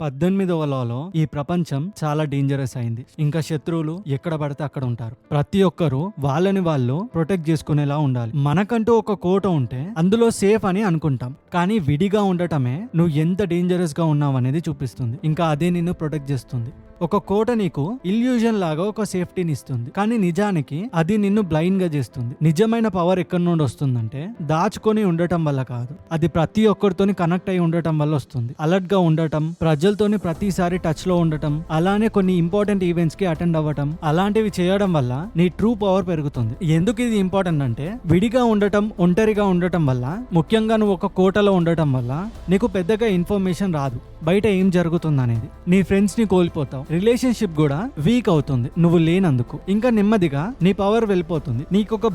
పద్దెనిమిదవ లాలో ఈ ప్రపంచం చాలా డేంజరస్ అయింది. ఇంకా శత్రువులు ఎక్కడ పడితే అక్కడ ఉంటారు. ప్రతి ఒక్కరూ వాళ్ళని వాళ్ళు ప్రొటెక్ట్ చేసుకునేలా ఉండాలి. మనకంటూ ఒక కోట ఉంటే అందులో సేఫ్ అని అనుకుంటాం. కానీ విడిగా ఉండటమే నువ్వు ఎంత డేంజరస్గా ఉన్నావు అనేది చూపిస్తుంది. ఇంకా అదే నిన్ను ప్రొటెక్ట్ చేస్తుంది. ఒక కోట నీకు ఇల్యూజన్ లాగా ఒక సేఫ్టీని ఇస్తుంది కానీ నిజానికి అది నిన్ను బ్లైండ్గా చేస్తుంది. నిజమైన పవర్ ఎక్కడి నుండి వస్తుందంటే దాచుకొని ఉండటం వల్ల కాదు. అది ప్రతి ఒక్కరితోని కనెక్ట్ అయి ఉండటం వల్ల వస్తుంది. అలర్ట్గా ఉండటం ప్రజలతోని ప్రతిసారి టచ్లో ఉండటం అలానే కొన్ని ఇంపార్టెంట్ ఈవెంట్స్కి అటెండ్ అవ్వటం అలాంటివి చేయడం వల్ల నీ ట్రూ పవర్ పెరుగుతుంది. ఎందుకు ఇది ఇంపార్టెంట్ అంటే విడిగా ఉండటం ఒంటరిగా ఉండటం వల్ల ముఖ్యంగా నువ్వు ఒక కోటలో ఉండటం వల్ల నీకు పెద్దగా ఇన్ఫర్మేషన్ రాదు. బయట ఏం జరుగుతుంది అనేది నీ ఫ్రెండ్స్ని కోల్పోతావు. రిలేషన్షిప్ కూడా వీక్ అవుతుంది. నువ్వు లేనందుకు. ఇంకా నెమ్మదిగా నీ పవర్ వెళ్ళిపోతుంది. నీకు ఒక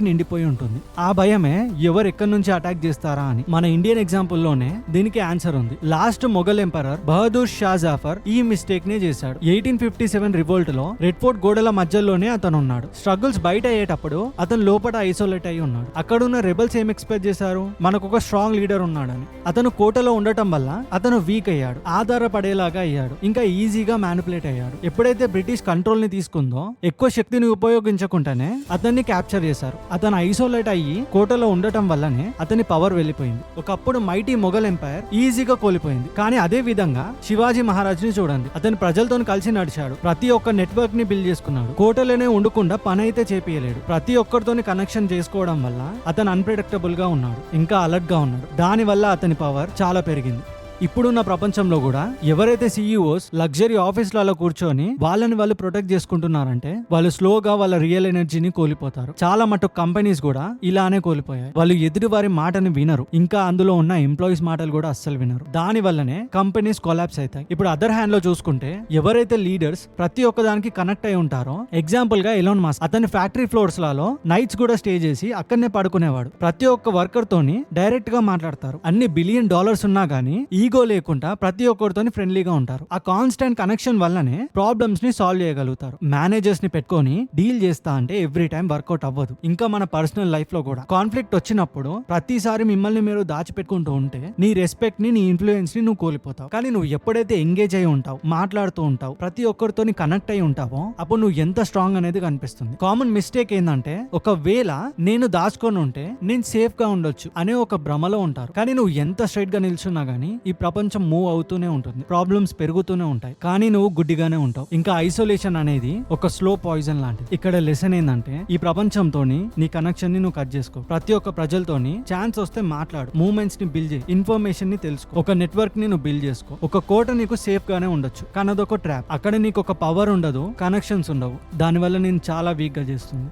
నిండిపోయి ఉంటుంది. ఆ భయమే ఎవరు ఎక్కడి నుంచి అటాక్ చేస్తారా అని. మన ఇండియన్ ఎగ్జాంపుల్లోనే దీనికి ఆన్సర్ ఉంది. లాస్ట్ మొఘల్ ఎంపరర్ బహదూర్ షా జాఫర్ ఈ మిస్టేక్ నే చేశాడు. ఎయిటీన్ ఫిఫ్టీ సెవెన్ రివోల్ట్లో రెడ్ ఫోర్ట్ గోడల మధ్యలోనే అతను ఉన్నాడు స్ట్రగుల్స్ బయట అయ్యేటప్పుడు అతను లోపల ఐసోలేట్ అయి ఉన్నాడు. అక్కడ ఉన్న రెబల్స్ ఏం ఎక్స్పెక్ట్ చేశారు? మనకు ఒక స్ట్రాంగ్ లీడర్ ఉన్నాడని. అతను కోటలో ఉండటం వల్ల అతను వీక్ అయ్యాడు. ఆధారపడేలాగా అయ్యాడు. ఇంకా ఈజీగా మ్యానిపులేట్ అయ్యాడు. ఎప్పుడైతే బ్రిటిష్ కంట్రోల్ని తీసుకుందో ఎక్కువ శక్తిని ఉపయోగించకుండానే అతన్ని క్యాప్చర్ చేశారు. అతను ఐసోలేట్ అయ్యి కోటలో ఉండటం వల్లనే అతని పవర్ వెళ్ళిపోయింది. ఒకప్పుడు మైటీ మొఘల్ ఎంపైర్ ఈజీగా కోల్పోయింది. కానీ అదే విధంగా శివాజీ మహారాజ్ని చూడండి. అతను ప్రజలతో కలిసి నడిచాడు. ప్రతి ఒక్క నెట్వర్క్ని బిల్డ్ చేసుకున్నాడు. కోటలోనే ఉండకుండా పని అయితే చేపియలేడు. ప్రతి ఒక్కరితోని కనెక్షన్ చేసుకోవడం వల్ల అతను అన్ప్రెడిక్టబుల్గా ఉన్నాడు. ఇంకా అలర్ట్గా ఉన్నాడు. దాని వల్ల అతని పవర్ చాలా పెరిగింది. ఇప్పుడున్న ప్రపంచంలో కూడా ఎవరైతే సీఈఓస్ లగ్జరీ ఆఫీస్లలో కూర్చొని వాళ్ళని వాళ్ళు ప్రొటెక్ట్ చేసుకుంటున్నారంటే వాళ్ళు స్లోగా వాళ్ళ రియల్ ఎనర్జీని కోల్పోతారు. చాలా మటుకు కంపెనీస్ కూడా ఇలానే కోల్పోయాయి. వాళ్ళు ఎదుటి వారి మాటని వినరు. ఇంకా అందులో ఉన్న ఎంప్లాయీస్ మాటలు కూడా అస్సలు వినరు. దాని వల్లనే కంపెనీస్ కొలాప్స్ అవుతాయి. ఇప్పుడు అదర్ హ్యాండ్లో చూసుకుంటే ఎవరైతే లీడర్స్ ప్రతి ఒక్కదానికి కనెక్ట్ అయి ఉంటారో ఎగ్జాంపుల్గా ఎలోన్ మాస్ అతని ఫ్యాక్టరీ ఫ్లోర్స్లలో నైట్స్ కూడా స్టే చేసి అక్కడనే పడుకునేవాడు. ప్రతి ఒక్క వర్కర్ తోని డైరెక్ట్గా మాట్లాడతారు. అన్ని బిలియన్ డాలర్స్ ఉన్నా గానీ ఈగో లేకుండా ప్రతి ఒక్కరితోని ఫ్రెండ్లీగా ఉంటారు. ఆ కాన్స్టెంట్ కనెక్షన్ వల్లనే ప్రాబ్లమ్స్ని సాల్వ్ చేయగలుగుతారు. మేనేజర్స్ని పెట్టుకొని డీల్ చేస్తా అంటే ఎవ్రీ టైం వర్కౌట్ అవ్వదు. ఇంకా మన పర్సనల్ లైఫ్లో కూడా. కాన్ఫ్లిక్ట్ వచ్చినప్పుడు ప్రతిసారి మిమ్మల్ని మీరు దాచిపెట్టుకుంటూ ఉంటే నీ రెస్పెక్ట్ని నీ ఇన్ఫ్లుయెన్స్ని నువ్వు కోల్పోతావు. కానీ నువ్వు ఎప్పుడైతే ఎంగేజ్ అయి ఉంటావు మాట్లాడుతూ ఉంటావు ప్రతి ఒక్కరితోని కనెక్ట్ అయి ఉంటావో అప్పుడు నువ్వు ఎంత స్ట్రాంగ్ అనేది కనిపిస్తుంది. కామన్ మిస్టేక్ ఏంటంటే ఒకవేళ నేను దాచుకొని ఉంటే నేను సేఫ్గా ఉండొచ్చు అనే ఒక భ్రమలో ఉంటారు. కానీ నువ్వు ఎంత స్ట్రైట్గా నిల్చున్నా గానీ ఈ ప్రపంచం మూవ్ అవుతూనే ఉంటుంది. ప్రాబ్లమ్స్ పెరుగుతూనే ఉంటాయి. కానీ నువ్వు గుడ్డిగానే ఉంటావు. ఇంకా ఐసోలేషన్ అనేది ఒక స్లో పాయిజన్ లాంటిది. ఇక్కడ లెసన్ ఏంటంటే ఈ ప్రపంచంతో నీ కనెక్షన్ని నువ్వు కట్ చేసుకో. ప్రతి ఒక్క ప్రజలతోని ఛాన్స్ వస్తే మాట్లాడు. మూమెంట్స్ని బిల్డ్ చేయి. ఇన్ఫర్మేషన్ని తెలుసుకో. ఒక నెట్వర్క్ని నువ్వు బిల్డ్ చేసుకో. ఒక కోట నీకు సేఫ్ గానే ఉండొచ్చు. కానీ అదొక ట్రాప్ అక్కడ నీకు ఒక పవర్ ఉండదు. కనెక్షన్స్ ఉండవు. దానివల్ల నేను చాలా వీక్గా చేస్తుంది.